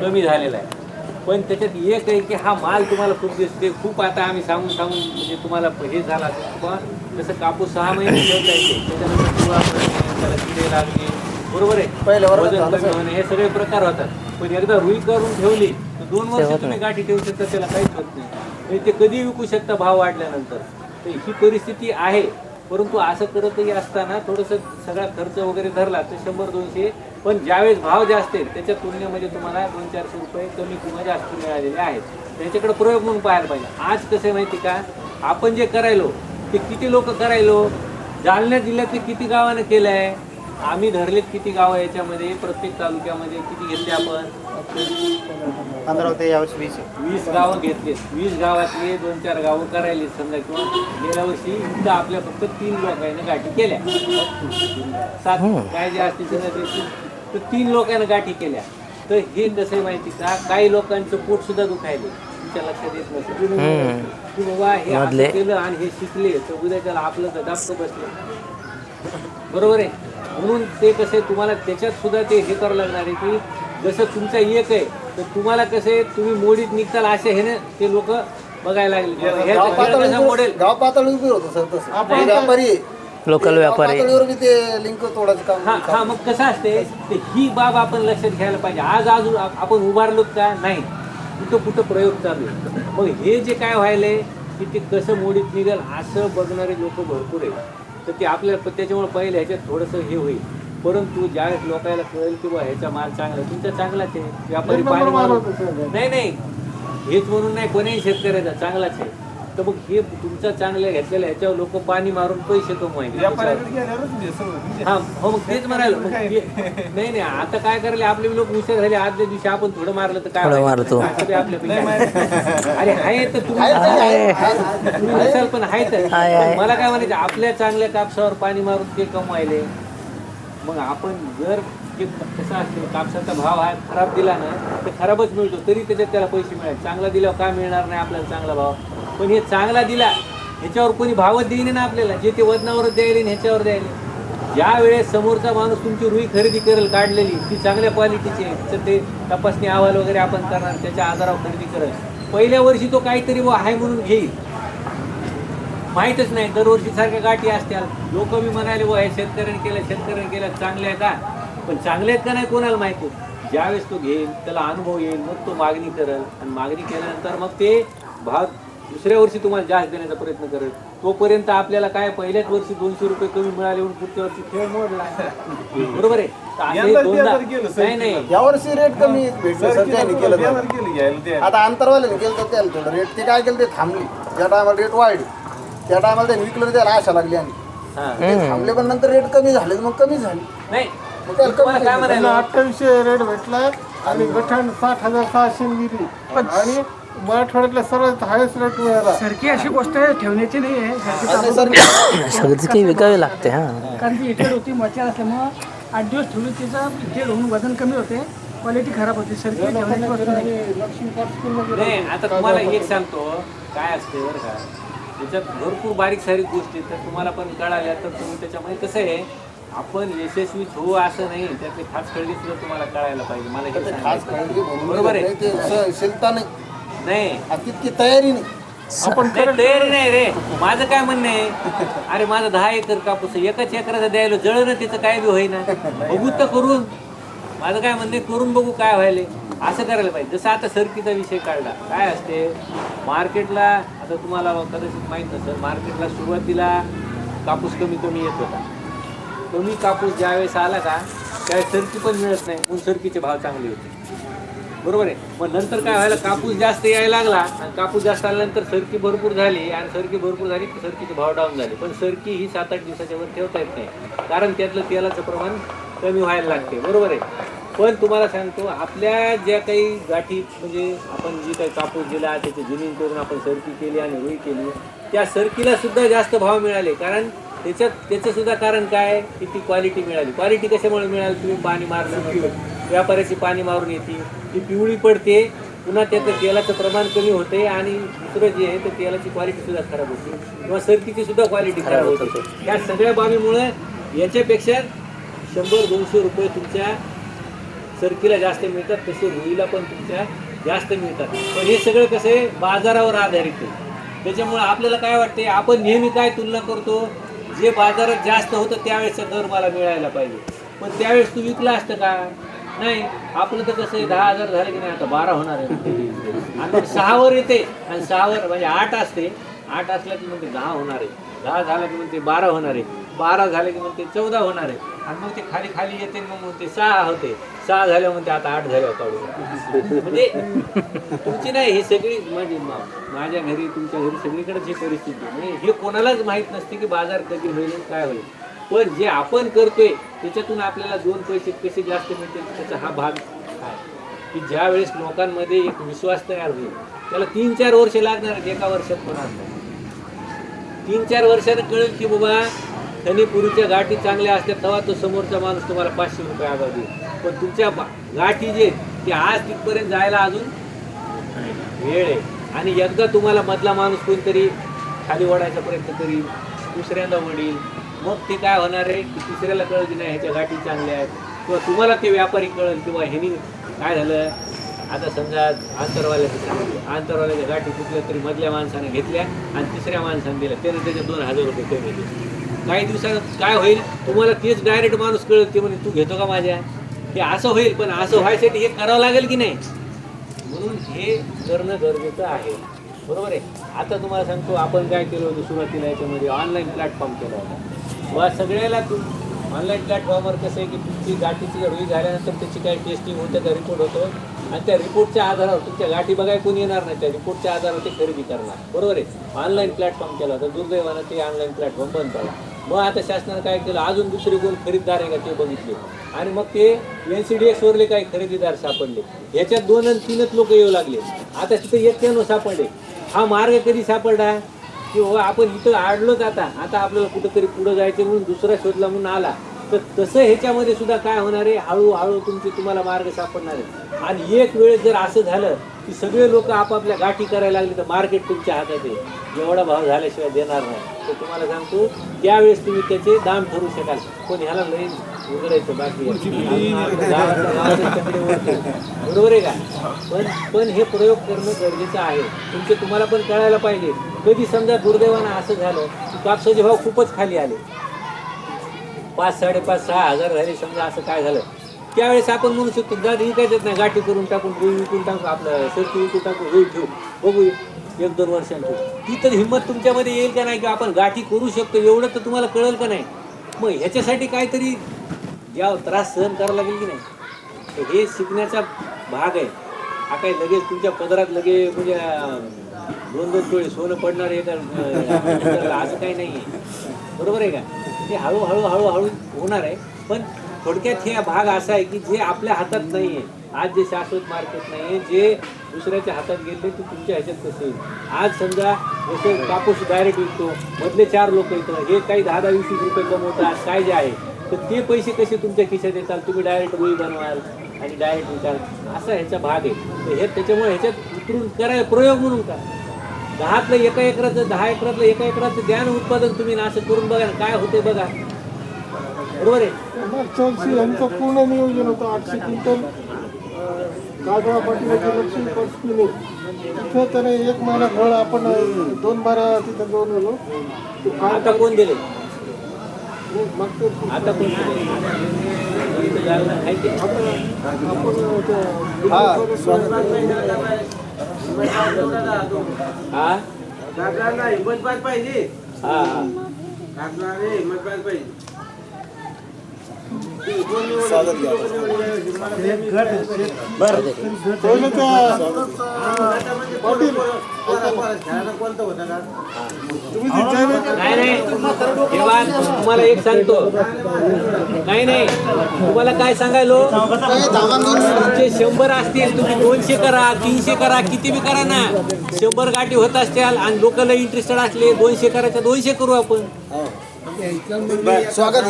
कमी झालेला आहे. पण त्याच्यात एक आहे की हा माल तुम्हाला खूप दिसते खूप आता आम्ही सांगून सांगून म्हणजे तुम्हाला हे झाला असेल. किंवा जसं कापूस सहा महिने ठेवता येते त्याच्यानंतर त्याला किडे लागणे बरोबर आहे? वजन कमी होणे हे सगळे प्रकार होतात. पण एकदा रुई करून ठेवली तर दोन वर्ष तुम्ही गाठी ठेवू शकता त्याला काहीच होत नाही. म्हणजे ते कधी विकू शकता भाव वाढल्यानंतर. तर ही परिस्थिती आहे. परंतु असं करतही असताना थोडंसं सगळा खर्च वगैरे धरला तर शंभर दोनशे पण ज्यावेळेस भाव जास्त आहेत त्याच्या तुलनेमध्ये तुम्हाला दोन चारशे रुपये कमी किंवा जास्त मिळालेले आहेत. त्याच्याकडे प्रयोग म्हणून पाहायला पाहिजे. आज कसं आहे माहिती का? आपण जे करायलो ते किती लोक करायलो? जालना जिल्ह्यातले किती गावानं केलं आहे आम्ही धरलेत किती गावं याच्यामध्ये? प्रत्येक तालुक्यामध्ये किती घेतले आपण? पंधरा होते यावर्षी वीस. वीस गावं घेतले वीस गावातले दोन चार गावं करायली समजा किंवा गेल्या वर्षी इथं आपल्या फक्त तीन लोकांनी गाठी केल्या. सात काय जे असतील समजा ते तर तीन लोकांना गाठी केल्या. तर हे कसं आहे माहिती का? काही लोकांचं पोट सुद्धा दुखायले तुमच्या लक्षात येत नसेल. की बाबा हे असं केलं आणि हे शिकले तर उद्या त्याला आपलं तर बसलं. बरोबर आहे? म्हणून ते कसे तुम्हाला त्याच्यात सुद्धा ते हे करावं लागणार आहे की जसं तुमचा एक आहे तर तुम्हाला कसे तुम्ही मोडीत निघताल असे हे ना ते लोक बघायला लागले. मॉडेल गाव पातळीवर बी होतं सर तसं. हे व्यापारी. लोकल व्यापारी. पातळीवर बी ते लिंक तोडायचं काम हा हा मग कसं असते ते ही बाब आपण लक्षात घ्यायला पाहिजे. आज अजून आप- आपण उभारलोत का? नाही. कुठं कुठं प्रयोग चालू आहे? मग हे जे काय व्हायलंय की ते कसं मोडीत निघेल असं बघणारे लोक भरपूर आहेत. तर ते आपल्याला त्याच्यामुळे पहिले ह्याच्यात थोडंसं हे होईल. परंतु ज्यावेळेस लोकांना कळेल की बा ह्याचा माल चांगला आहे, तुमचा चांगलाच आहे. व्यापारी पाणी मारून नाही नाही. हेच म्हणून नाही कोणीही शेतकऱ्याचा चांगलाच आहे. तर मग हे तुमचा चांगल्या घेतलेला ह्याच्यावर लोक पाणी मारून पैसे कमवायचे हा हो मग तेच म्हणाल नाही नाही आता काय करायला आपले लोक हुशार झाले. आदल्या दिवशी आपण थोडं मारलं तर काय? मारतो. अरे आहे तर तुम्ही नसाल पण आहे तर. मला काय म्हणायचं आपल्या चांगल्या कापसावर पाणी मारून ते कमवायले. मग आपण जर कसं असतं कापसाचा भाव हा खराब दिला ना तर खराबच मिळतो. तरी त्याच्यात त्याला पैसे मिळाले. चांगला दिल्यावर का मिळणार नाही आपल्याला चांगला भाव? पण हे चांगला दिला ह्याच्यावर कोणी भावच देईन ना आपल्याला. जे ते वजनावरच द्यायले ह्याच्यावर द्यायले. ज्या वेळेस समोरचा माणूस तुमची रुई खरेदी करेल काढलेली ती चांगल्या क्वालिटीची आहे. तिचं ते तपासणी अहवाल वगैरे आपण करणार त्याच्या आधारावर खरेदी करेल. पहिल्या वर्षी तो काहीतरी व आहे म्हणून घेईल. माहीतच नाही दरवर्षी सारख्या गाठी असत्या लोक मी म्हणाले व हे शेतकऱ्याने केलं शेतकऱ्याने केलं चांगले आहे का पण चांगले आहेत का नाही कोणाला माहिती? ज्यावेळेस तो घेईल त्याला अनुभव येईल मग तो मागणी करेल. आणि मागणी केल्यानंतर मग ते भाव दुसऱ्या वर्षी तुम्हाला जास्त देण्याचा प्रयत्न करेल तोपर्यंत आपल्याला काय पहिल्याच वर्षी दोनशे रुपये कमी मिळाले म्हणून पुढच्या वर्षी खेळ मोडला. बरोबर आहे? दोनदा नाही नाही. यावर्षी रेट कमी भेटले सर त्याने केलं तर. आता अंतरवाल्याने केलं तर त्याला थोडं रेट ते काय केलं ते थांबली. ज्या टायमाला रेट वाढली. त्या टायमाला त्यांनी विकलं तर त्याला आशा लागली आणि. हा. ते थांबले पण नंतर रेट कमी झाले तर मग कमी झाली. नाही मग त्याला तुम्हाला काय कमी म्हणायला अठ्ठावीसशे रेट भेटला आणि गठाण साठ हजार सहाशे गेली आणि मराठवाड्यातल्या सर्वात हायस्ट रेट मिळाला सारखी अशी गोष्ट ठेवण्याची नाही आहे सारखी असं सर सगळं काही विकावे लागते हा. कारण ती इटेड होती मच्छर असल्यामुळं आठ दिवस ठेवली तिचं इटेड होऊन वजन कमी होते. क्वालिटी खराब होती. सारखी ठेवण्याची गोष्ट नाही नाही. आता तुम्हाला एक सांगतो काय असते बरं का? त्याच्यात भरपूर बारीक सारीक गोष्टी तर तुम्हाला पण कळाल्या तर तुम्ही त्याच्यामध्ये कसं आहे आपण यशस्वी होऊ असं नाही त्यातले खास कळली सुद्धा तुम्हाला कळायला पाहिजे मला हे खास सांगायचं. बरोबर आहे. स- शिलता नाही. नाही. आणि तितकी तयारी नाही. आपण तयारी नाही रे. माझं काय म्हणणं आहे? अरे माझं दहा एकर कापूस आहे. एकाच एकराचं द्यायला जळणं त्याचं काय बी होईना. बघू तर करून. माझं काय म्हणणं आहे, करून बघू काय व्हायले. असं करायला पाहिजे. जसं आता सरकीचा विषय काढला. काय असते? मार्केटला आता तुम्हाला कदाचित माहीत नसेल मार्केटला सुरुवातीला कापूस कमी कमी येत होता. कमी कापूस ज्यावेळेस आला का त्यावेळेस सरकी पण मिळत नाही. म्हणून सरकीचे भाव चांगले होते. बरोबर आहे. मग नंतर काय व्हायला कापूस जास्त यायला लागला आणि कापूस जास्त आल्यानंतर सरकी भरपूर झाली आणि सरकी भरपूर झाली की सरकीचे भाव डाऊन झाले. पण सरकी ही सात आठ दिवसाच्या वर ठेवता येत नाही. कारण त्यातलं तेलाचं प्रमाण कमी व्हायला लागते. बरोबर आहे. पण तुम्हाला सांगतो आपल्या ज्या काही गाठी म्हणजे आपण जी काही कापूस दिला त्याची जिनिंग करून आपण सरकी केली आणि रुई केली त्या सरकीला सुद्धा जास्त भाव मिळाले. कारण त्याच्यात त्याचं सुद्धा कारण काय? की ती क्वालिटी मिळाली. क्वालिटी कशामुळे मिळाली? तुम्ही पाणी मारलं व्यापाऱ्याची पाणी मारून येते. ती पिवळी पडते. पुन्हा त्याचं तेलाचं प्रमाण कमी होते आणि दुसरं जे आहे तर तेलाची क्वालिटी सुद्धा खराब होते. किंवा सरकीची सुद्धा क्वालिटी खराब होते. या सगळ्या बाबीमुळे याच्यापेक्षा शंभर दोनशे रुपये तुमच्या सरकीला जास्त मिळतात तसे रुईला पण तुमच्या जास्त मिळतात. पण हे सगळं कसं आहे बाजारावर आधारित आहे. त्याच्यामुळे आपल्याला काय वाटते आपण नेहमी काय तुलना करतो? जे बाजारात जास्त होतं त्यावेळेसचा दर मला मिळायला पाहिजे. पण त्यावेळेस तू विकला असतं का? नाही आपलं तर कसं आहे दहा हजार झाले की नाही आता बारा होणार आहे. आणि सहावर येते आणि सहावर म्हणजे आठ असते. आठ असल्या की म्हणते दहा होणार आहे. दहा झाला की म्हणते बारा होणार आहे. बारा झाले की म्हणते चौदा होणार आहे. आणि मग ते खाली खाली येते मग म्हणते सहा होते. सहा झाल्या म्हणते आता आठ झाले होता म्हणजे तुमची नाही ही सगळी म्हणजे माझ्या घरी तुमच्या घरी सगळीकडेच ही परिस्थिती म्हणजे हे कोणालाच माहीत नसते की बाजार कधी होईल आणि काय होईल. पण जे आपण करतोय त्याच्यातून आपल्याला दोन पैसे कसे जास्त मिळतील त्याचा हा भाग आहे की ज्या वेळेस लोकांमध्ये एक विश्वास तयार होईल त्याला तीन चार वर्ष लागणार एका वर्षात होणार नाही तीन चार वर्षानं कळेल की बाबा धनीपुरीच्या गाठी चांगल्या असल्या तेव्हा तो समोरचा माणूस तुम्हाला पाचशे रुपये आधार देईल. पण तुमच्या गाठी जे ते आज तिथपर्यंत जायला अजून वेळ आहे. आणि एकदा तुम्हाला मधला माणूस कोणतरी खाली ओढायचा प्रयत्न करील दुसऱ्यांदा वडील मग ते काय होणार आहे की तिसऱ्याला कळलं की नाही ह्याच्या गाठी चांगल्या आहेत. किंवा तुम्हाला ते व्यापारी कळेल किंवा ह्यानी काय झालं? आता समजा आंतरवाल्याचं सांगितलं आंतरवाल्याच्या गाठी कुठल्या तरी मधल्या माणसाने घेतल्या आणि तिसऱ्या माणसाने दिल्या. त्याने त्याचे दोन हजार रुपये कमी दिले काही दिवसात काय होईल? तुम्हाला तेच डायरेक्ट माणूस कळेल. ते म्हणे तू घेतो का माझ्या? हे असं होईल पण असं व्हायसाठी हे करावं लागेल की नाही? म्हणून हे करणं गरजेचं आहे. बरोबर आहे? आता तुम्हाला सांगतो आपण काय केलं होतं सुरुवातीला याच्यामध्ये ऑनलाईन प्लॅटफॉर्म केला होता. वा सगळ्याला तुम ऑनलाईन प्लॅटफॉर्मवर कसं आहे की तुमची गाठीची रुई झाल्यानंतर त्याची काही टेस्टिंग होऊन त्याचा रिपोर्ट होतो. आणि त्या रिपोर्टच्या आधारावर तुमच्या गाठी बघाय कोणी येणार नाही त्या रिपोर्टच्या आधारावर ते खरेदी करणार. बरोबर आहे? ऑनलाईन प्लॅटफॉर्म केला होता. दुर्दैवानं ते ऑनलाईन प्लॅटफॉर्म बंद झाला. मग आता शासनानं काय केलं? अजून दुसरे कोण खरेदीदार आहे का ते बघितले. आणि मग ते एन सी डी एक्सवरले काही खरेदीदार सापडले. ह्याच्यात दोन आणि तीनच लोक येऊ लागले. आता तिथे एकट्यानं सापडले. हा मार्ग कधी सापडला? की बाबा आपण इथं आडलोच आता आता आपल्याला कुठंतरी पुढं जायचं म्हणून दुसरा शोधला म्हणून आला. तर तसं ह्याच्यामध्ये सुद्धा काय होणार आहे? हळूहळू तुमचे तुम्हाला मार्ग सापडणार आहे. आणि एक वेळेस जर असं झालं की सगळे लोक आपापल्या गाठी करायला लागले तर मार्केट तुमच्या हातात आहे. जेवढा भाव झाल्याशिवाय देणार नाही. तर तुम्हाला सांगतो त्यावेळेस तुम्ही त्याचे दाम ठरू शकाल पण ह्याला लई उघडायचं बाकी बरोबर आहे का पण पण हे प्रयोग करणं गरजेचं आहे तुमचे तुम्हाला पण कळायला पाहिजे कधी समजा दुर्दैवानं असं झालं की कापसाचे भाव खूपच खाली आले पाच साडेपाच सहा हजार झाले समजा असं काय झालं त्यावेळेस आपण म्हणू शकतो गाठी काय देत नाही गाठी करून टाकून रुई विकून टाकू आपलं सरकी विकून टाकू रुई ठेवू बघू एक दोन वर्षांनी ती तर हिंमत तुमच्यामध्ये येईल का नाही की आपण गाठी करू शकतो एवढं तर तुम्हाला कळेल का नाही मग ह्याच्यासाठी काहीतरी या त्रास सहन करावा लागेल की नाही? तर हे शिकण्याचा भाग आहे. हा काही लगेच तुमच्या पदरात लगे म्हणजे दोन दोन टोळे सोनं पडणार आहे का असं काही नाही आहे. बरोबर आहे का? ते हळूहळू हळूहळू होणार आहे. पण थोडक्यात हे भाग असा आहे की जे आपल्या हातात नाही आहे. आज जे शाश्वत मार्केट नाही आहे जे दुसऱ्याच्या हातात गेले ते तुमच्या ह्याच्यात कसं येईल आज समजा जसं कापूस डायरेक्ट विकतो मधले चार लोक येतं हे काही दहा दहा वीस वीस रुपये कमवतात काय जे आहे. तर ते पैसे कसे तुमच्या खिशात येतात? तुम्ही डायरेक्ट रुई बनवाल आणि डायरेक्ट विकाल. असा ह्याचा भाग आहे. तर हे त्याच्यामुळे ह्याच्यात उतरून कराय प्रयोग म्हणून का? दहातलं एका एकराचं दहा एकरातलं एका एकराचं द्यान उत्पादन तुम्ही ना असं करून बघा काय होते बघा. बरोबर आहे? मागच्या वर्षी यांचं पूर्ण नियोजन होतं. आठशे क्विंटल गाजवा पाटील लक्ष्मी पक्षिणी तिथं त्याने एक महिना घळ आपण दोन बारा तिथं गेलो तो काय आता कोण दिले आता कोण हा, हा? कापडाला हिंमत पास पाहिजे हा हा. कापडाला हिंमत पास पाहिजे कोणतं होतं का तुम्हाला एक सांगतो. नाही नाही. तुम्हाला काय सांगायलो? तुमचे शंभर असतील तुम्ही दोनशे करा तीनशे करा किती बी करा ना. शंभर गाठी होत असतील आणि लोकांना इंटरेस्टेड असले दोनशे करायच्या दोनशे करू आपण. स्वागत